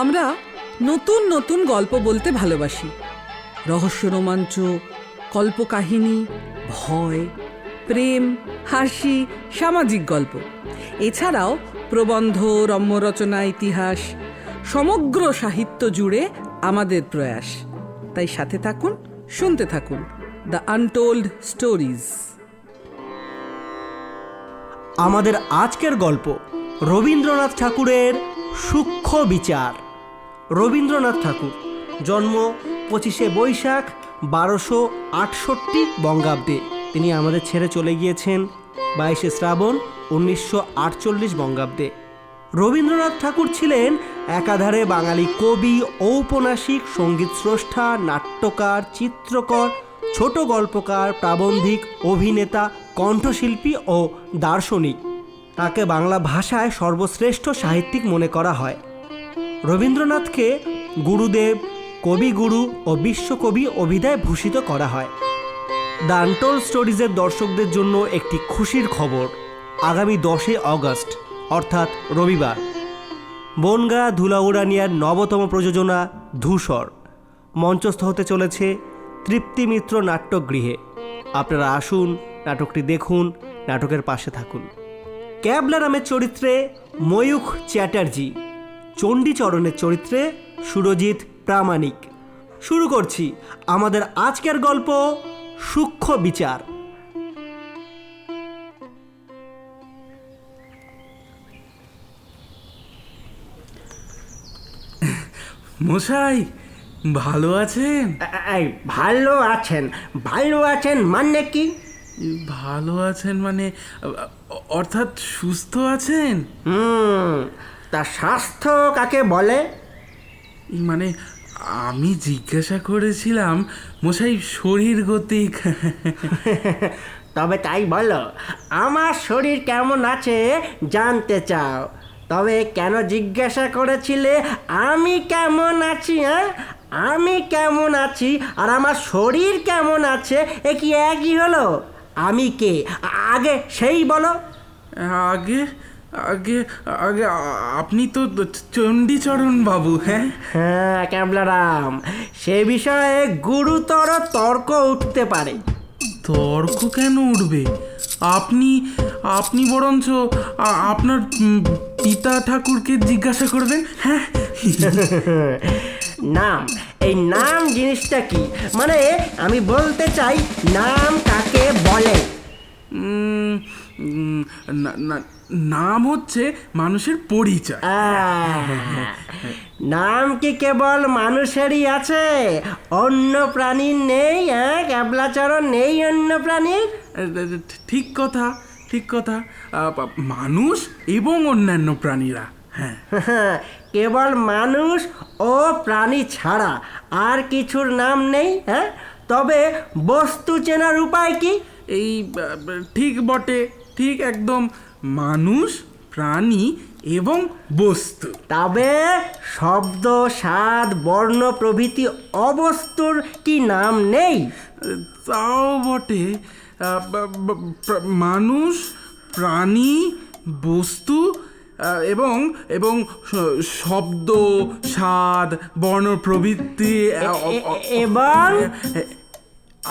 আমরা নতুন নতুন গল্প বলতে ভালোবাসি। রহস্য, রোমাঞ্চ, কল্পকাহিনী, ভয়, প্রেম, হাসি, সামাজিক গল্প। এছাড়াও প্রবন্ধ, রম্যরচনা, ইতিহাস, সমগ্র সাহিত্য জুড়ে আমাদের প্রয়াস। তাই সাথে থাকুন, শুনতে থাকুন দ্য আনটোল্ড স্টোরিজ আমাদের আজকের গল্প রবীন্দ্রনাথ ঠাকুরের সূক্ষ্ম বিচার। রবীন্দ্রনাথ ঠাকুর। জন্ম পঁচিশে বৈশাখ বারোশো আটষট্টি বঙ্গাব্দে। তিনি আমাদের ছেড়ে চলে গিয়েছেন বাইশে শ্রাবণ উনিশশো আটচল্লিশ বঙ্গাব্দে। রবীন্দ্রনাথ ঠাকুর ছিলেন একাধারে বাঙালি কবি, ঔপন্যাসিক, সংগীত স্রষ্টা, নাট্যকার, চিত্রকর, ছোট গল্পকার, প্রাবন্ধিক, অভিনেতা, কণ্ঠশিল্পী ও দার্শনিক। তাকে বাংলা ভাষায় সর্বশ্রেষ্ঠ সাহিত্যিক মনে করা হয়। রবীন্দ্রনাথকে গুরুদেব, কবিগুরু ও বিশ্বকবি অভিধায় ভূষিত করা হয়। দান্টোল স্টোরিজের দর্শকদের জন্য একটি খুশির খবর, আগামী দশই অগস্ট, অর্থাৎ রবিবার। বনগা ধুলাউড়ানিয়ার নবতম প্রযোজনা ধূসর। মঞ্চস্থ হতে চলেছে তৃপ্তি মিত্র নাট্যগৃহে। আপনারা আসুন, নাটকটি দেখুন, নাটকের পাশে থাকুন। ক্যাবলা নামের চরিত্রে ময়ূখ চ্যাটার্জি। চণ্ডীচরণের চরিত্রে সুরজিৎ প্রামাণিক। শুরু করছি আমাদের আজকের গল্প সূক্ষ্ম বিচার। মশাই ভালো আছেন? এই ভালো আছেন। ভালো আছেন মানে কি? ভালো আছেন মানে অ- অর্থাৎ সুস্থ আছেন? হুম তা স্বাস্থ্য কাকে বলে? মানে আমি জিজ্ঞাসা করেছিলাম মশাই শরীর গতিক। তবে তাই বলো আমার শরীর কেমন আছে জানতে চাও। তবে কেন জিজ্ঞাসা করেছিলে আমি কেমন আছি হ্যাঁ? আমি কেমন আছি আর আমার শরীর কেমন আছে এ কি একই হলো? আমি কে? আগে সেই বলো। আগে? আগে আগে আপনি তো চণ্ডীচরণ বাবু হ্যাঁ? হ্যাঁ ক্যাবলারাম সে বিষয়ে গুরুতর তর্ক উঠতে পারে। তর্ক কেন উঠবে? আপনি আপনি বরঞ্চ আপনার পিতা ঠাকুরকে জিজ্ঞাসা করবেন হ্যাঁ? নাম এই নাম জিনিসটা কি? মানে আমি বলতে চাই নাম কাকে বলে? নাম হচ্ছে মানুষের পরিচয়। নাম কি কেবল মানুষেরই আছে? অন্য প্রাণীর নেই হ্যাঁ ক্যাবলাচরণ নেই অন্য প্রাণীর ঠিক কথা ঠিক কথা। মানুষ এবং অন্যান্য প্রাণীরা হ্যাঁ। কেবল মানুষ ও প্রাণী ছাড়া আর কিছুর নাম নেই হ্যাঁ? তবে বস্তু চেনার উপায় কি? এই ঠিক বটে। ঠিক একদম মানুষ প্রাণী এবং বস্তু। তবে শব্দ স্বাদ বর্ণ প্রভৃতি অবস্তুর কি নাম নেই? তাও বটে। মানুষ প্রাণী বস্তু এবং এবং শব্দ স্বাদ বর্ণ প্রবৃত্তি আহ, অ- অ- এবং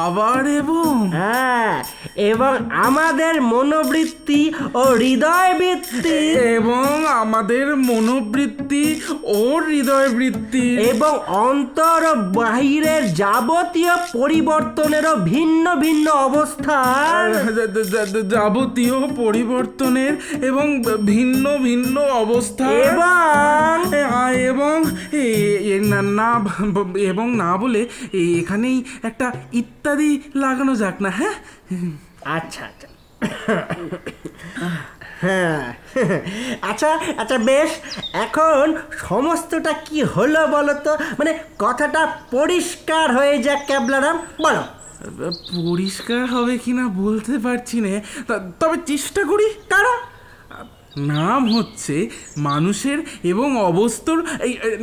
আবার এবং? হ্যাঁ এবং আমাদের মনোবৃত্তি ও হৃদয় বৃত্তি এবং আমাদের মনোবৃত্তি ও হৃদয় বৃত্তি এবং অন্তর ও বাহিরের যাবতীয় পরিবর্তনেরও ভিন্ন ভিন্ন অবস্থার যাবতীয় পরিবর্তনের এবং ভিন্ন ভিন্ন অবস্থা এবং এবং না এবং না বলে এখানেই একটা ইত্যাদি লাগানো যাক না হ্যাঁ? আচ্ছা আচ্ছা। হ্যাঁ। আচ্ছা আচ্ছা বেশ। এখন সমস্তটা কি হলো বলো তো? মানে কথাটা পরিষ্কার হয়ে যাক ক্যাবলারাম। বলো। পরিষ্কার হবে কিনা বলতে পারছি না। তবে চেষ্টা করি। কারও নাম হচ্ছে মানুষের এবং অবস্তুর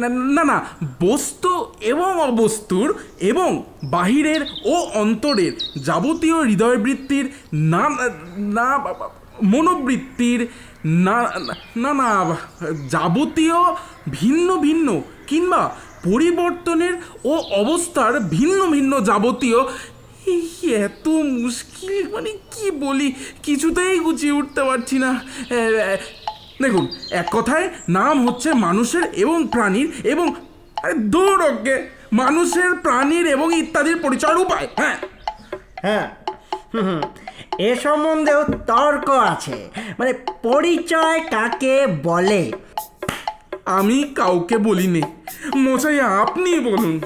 না না না, বস্তু এবং অবস্তুর এবং বাহিরের ও অন্তরের যাবতীয় হৃদয়বৃত্তির নাম না, মনোবৃত্তির না না না, যাবতীয় ভিন্ন ভিন্ন কিংবা পরিবর্তনের ও অবস্থার ভিন্ন ভিন্ন যাবতীয় এত মুশকিল মানে কি বলি? কিছুতেই গুছিয়ে উঠতে পারছি না। দেখুন এক কথায় নাম হচ্ছে মানুষের এবং প্রাণীর এবং অজ্ঞে মানুষের প্রাণীর এবং ইত্যাদির পরিচয়ের উপায় হ্যাঁ। হ্যাঁ। এ সম্বন্ধেও তর্ক আছে। মানে পরিচয় কাকে বলে। আমি কাউকে বলিনি। মশাই আপনি বলুন।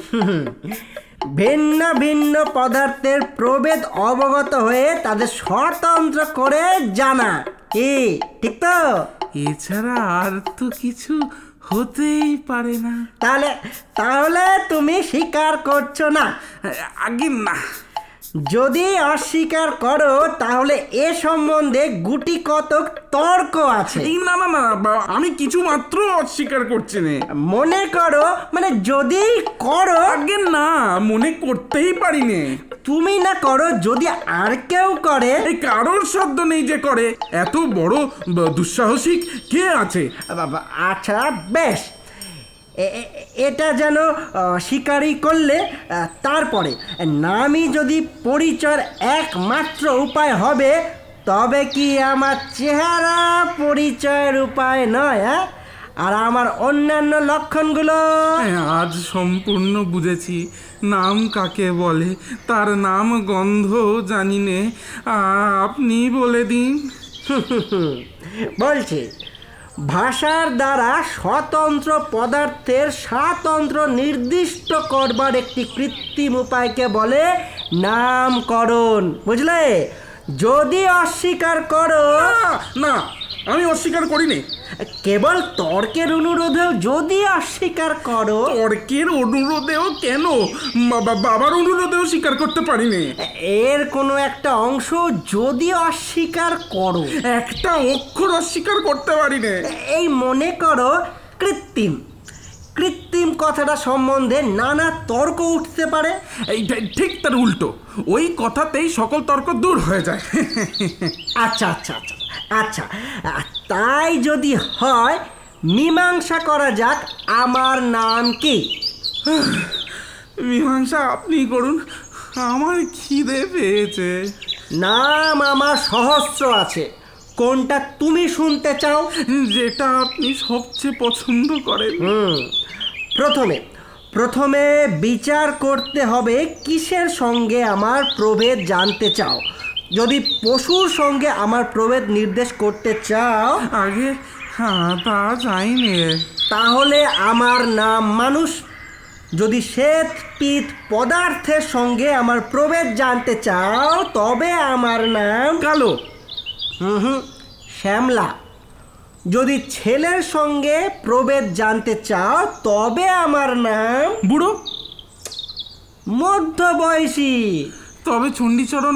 ভিন্ন ভিন্ন পদার্থের প্রভেদ অবগত হয়ে তাদের স্বতন্ত্র করে জানা। কি? ঠিক তো? এছাড়া আর তো কিছু হতেই পারে না। তাহলে তাহলে তুমি স্বীকার করছ না। আগে না। যদি অস্বীকার করো তাহলে এ সম্বন্ধে গুটি কতক তর্ক আছে। এই না না না বা- আমি কিছু মাত্র অস্বীকার করছি না। মনে করো মানে যদি করো আগে না মনে করতেই পারি নে। তুমি না করো যদি আর কেউ করে এই কারোর শব্দ নেই যে করে। এত বড় ব- দুঃসাহসিক কে আছে? বাবা, আচ্ছা বেশ। এটা যেন স্বীকারই করলে তারপরে নামই যদি পরিচয়ের একমাত্র উপায় হবে তবে কি আমার চেহারা পরিচয়ের উপায় নয় হ্যাঁ? আর আমার অন্যান্য লক্ষণগুলো? হ্যাঁ, আজ সম্পূর্ণ বুঝেছি। নাম কাকে বলে তার নাম গন্ধ জানি নে। আপনি বলে দিন। বলছি ভাষার দ্বারা স্বতন্ত্র পদার্থের স্বাতন্ত্র নির্দিষ্ট করবার একটি কৃত্রিম উপায়কে বলে নামকরণ। বুঝলে? যদি অস্বীকার করো না, আমি অস্বীকার করিনি। কেবল তর্কের অনুরোধেও যদি অস্বীকার করো। তর্কের অনুরোধেও কেন? বা- বাবার অনুরোধেও স্বীকার করতে পারিনি। এর কোনো একটা অংশ যদি অস্বীকার করো। একটা অক্ষর অস্বীকার করতে পারিনি। এই মনে করো কৃত্রিম। কৃত্রিম কথাটা সম্বন্ধে নানা তর্ক উঠতে পারে। এই ঠিক তার উল্টো। ওই কথাতেই সকল তর্ক দূর হয়ে যায়। আচ্ছা আচ্ছা আচ্ছা। আচ্ছা তাই যদি হয় মীমাংসা করা যাক আমার নাম কি? মীমাংসা আপনি করুন আমার খিদে পেয়েছে। নাম আমার সহস্র আছে। কোনটা তুমি শুনতে চাও? যেটা আপনি সবচেয়ে পছন্দ করেন। প্রথমে প্রথমে বিচার করতে হবে কিসের সঙ্গে আমার প্রভেদ জানতে চাও? যদি পশুর সঙ্গে আমার প্রভেদ নির্দেশ করতে চাও আগে হ্যাঁ তা যাইনি। তাহলে আমার নাম মানুষ। যদি শ্বেত পিত পদার্থের সঙ্গে আমার প্রভেদ জানতে চাও তবে আমার নাম কালো। হুম হুম শ্যামলা। যদি ছেলের সঙ্গে প্রভেদ জানতে চাও তবে আমার নাম বুড়ো। মধ্যবয়সী। তবে চণ্ডীচরণ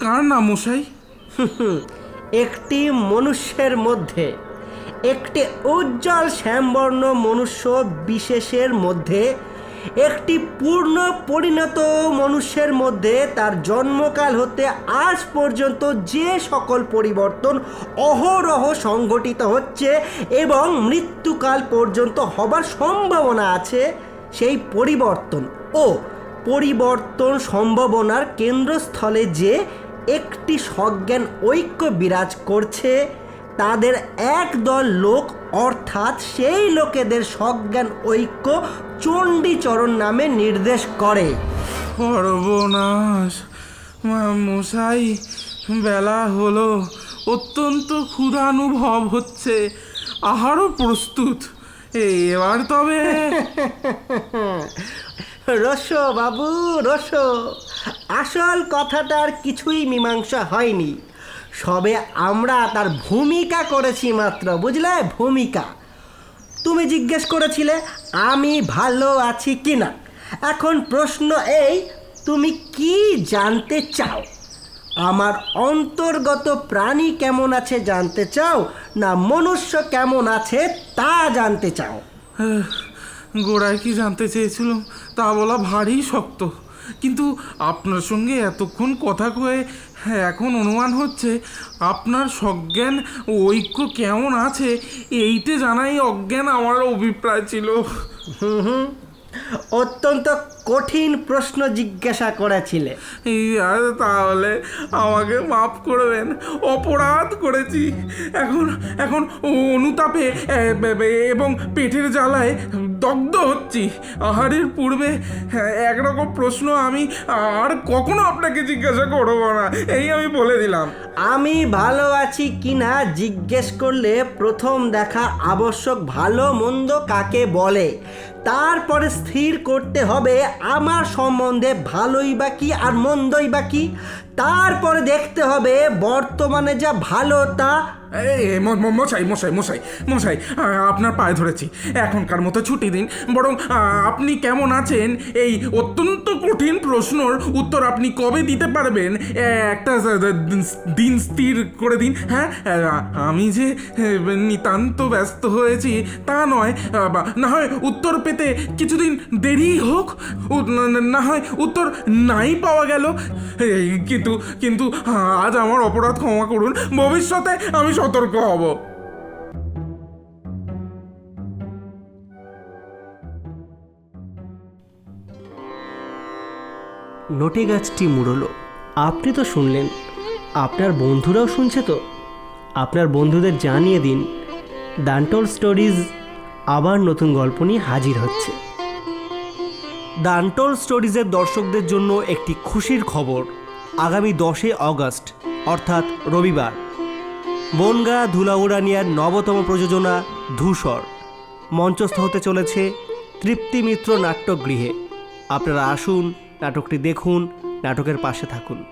কার নাম মশাই? একটি মনুষ্যের মধ্যে, একটি উজ্জ্বল শ্যামবর্ণ মনুষ্য বিশেষের মধ্যে, একটি পূর্ণ পরিণত মনুষ্যের মধ্যে তার জন্মকাল হতে আজ পর্যন্ত যে সকল পরিবর্তন অহরহ সংঘটিত হচ্ছে এবং মৃত্যুকাল পর্যন্ত হবার সম্ভাবনা আছে, সেই পরিবর্তন। ও পরিবর্তন সম্ভাবনার কেন্দ্রস্থলে যে একটি সজ্ঞান ঐক্য বিরাজ করছে তাদের একদল লোক অর্থাৎ সেই লোকেদের সজ্ঞান ঐক্য চণ্ডীচরণ নামে নির্দেশ করে। সর্বনাশ মশাই বেলা হলো অত্যন্ত ক্ষুধানুভব হচ্ছে আহারও প্রস্তুত এবার তবে রসো বাবু, রসো। আসল কথাটার কিছুই মীমাংসা হয়নি। সবে আমরা তার ভূমিকা করেছি মাত্র, বুঝলে? ভূমিকা। তুমি জিজ্ঞেস করেছিলে, আমি ভালো আছি কিনা? এখন প্রশ্ন এই, তুমি কি জানতে চাও? আমার অন্তর্গত প্রাণী কেমন আছে জানতে চাও, না মনুষ্য কেমন আছে তা জানতে চাও? গোড়ায় কি জানতে চেয়েছিলাম? তা বলা ভারী শক্ত। কিন্তু আপনার সঙ্গে এতক্ষণ কথা কয়ে হ্যাঁ, এখন অনুমান হচ্ছে আপনার সজ্ঞান ঐক্য কেমন আছে এইটে জানাই অজ্ঞান আমার অভিপ্রায় ছিল। হুম হুম। অত্যন্ত কঠিন প্রশ্ন জিজ্ঞাসা করেছিলে। তাহলে আমাকে মাফ করবেন অপরাধ করেছি। এখন এখন অনুতাপে এ, বে- বে- এবং পেটের জ্বালায় দগ্ধ হচ্ছি। আহারের পূর্বে হ্যাঁ, একরকম প্রশ্ন আমি আর কখনো আপনাকে জিজ্ঞাসা করব না এই আমি বলে দিলাম। আমি ভালো আছি কিনা জিজ্ঞেস করলে প্রথম দেখা আবশ্যক ভালো মন্দ কাকে বলে? তারপরে স্থির করতে হবে আমার সম্বন্ধে ভালোই বা কি আর মন্দই বা কি? তারপরে দেখতে হবে বর্তমানে যা ভালো তা মশাই মশাই মশাই মশাই আপনার পায়ে ধরেছি। এখনকার মতো ছুটি দিন, বরং আপনি কেমন আছেন? এই অত্যন্ত কঠিন প্রশ্নর উত্তর আপনি কবে দিতে পারবেন? একটা দিন স্থির করে দিন হ্যাঁ? আমি যে নিতান্ত ব্যস্ত হয়েছি, তা নয় না হয় উত্তর পেতে কিছুদিন দেরি হোক না- হয় উত্তর নাই পাওয়া গেল। কিন্তু কিন্তু আজ আমার অপরাধ ক্ষমা করুন, ভবিষ্যতে আমি সতর্ক হব। নটে গাছটি মুড়লো। আপনি তো শুনলেন, আপনার বন্ধুরাও শুনছে তো? আপনার বন্ধুদের জানিয়ে দিন দান্টল স্টোরিজ আবার নতুন গল্প নিয়ে হাজির হচ্ছে। দান্টল স্টোরিজের দর্শকদের জন্য একটি খুশির খবর। আগামী দশই অগস্ট, অর্থাৎ রবিবার। বনগা ধুলাউড়ানিয়ার নবতম প্রযোজনা ধূসর। মঞ্চস্থ হতে চলেছে তৃপ্তি মিত্র নাট্যগৃহে। আপনারা আসুন, নাটকটি দেখুন, নাটকের পাশে থাকুন।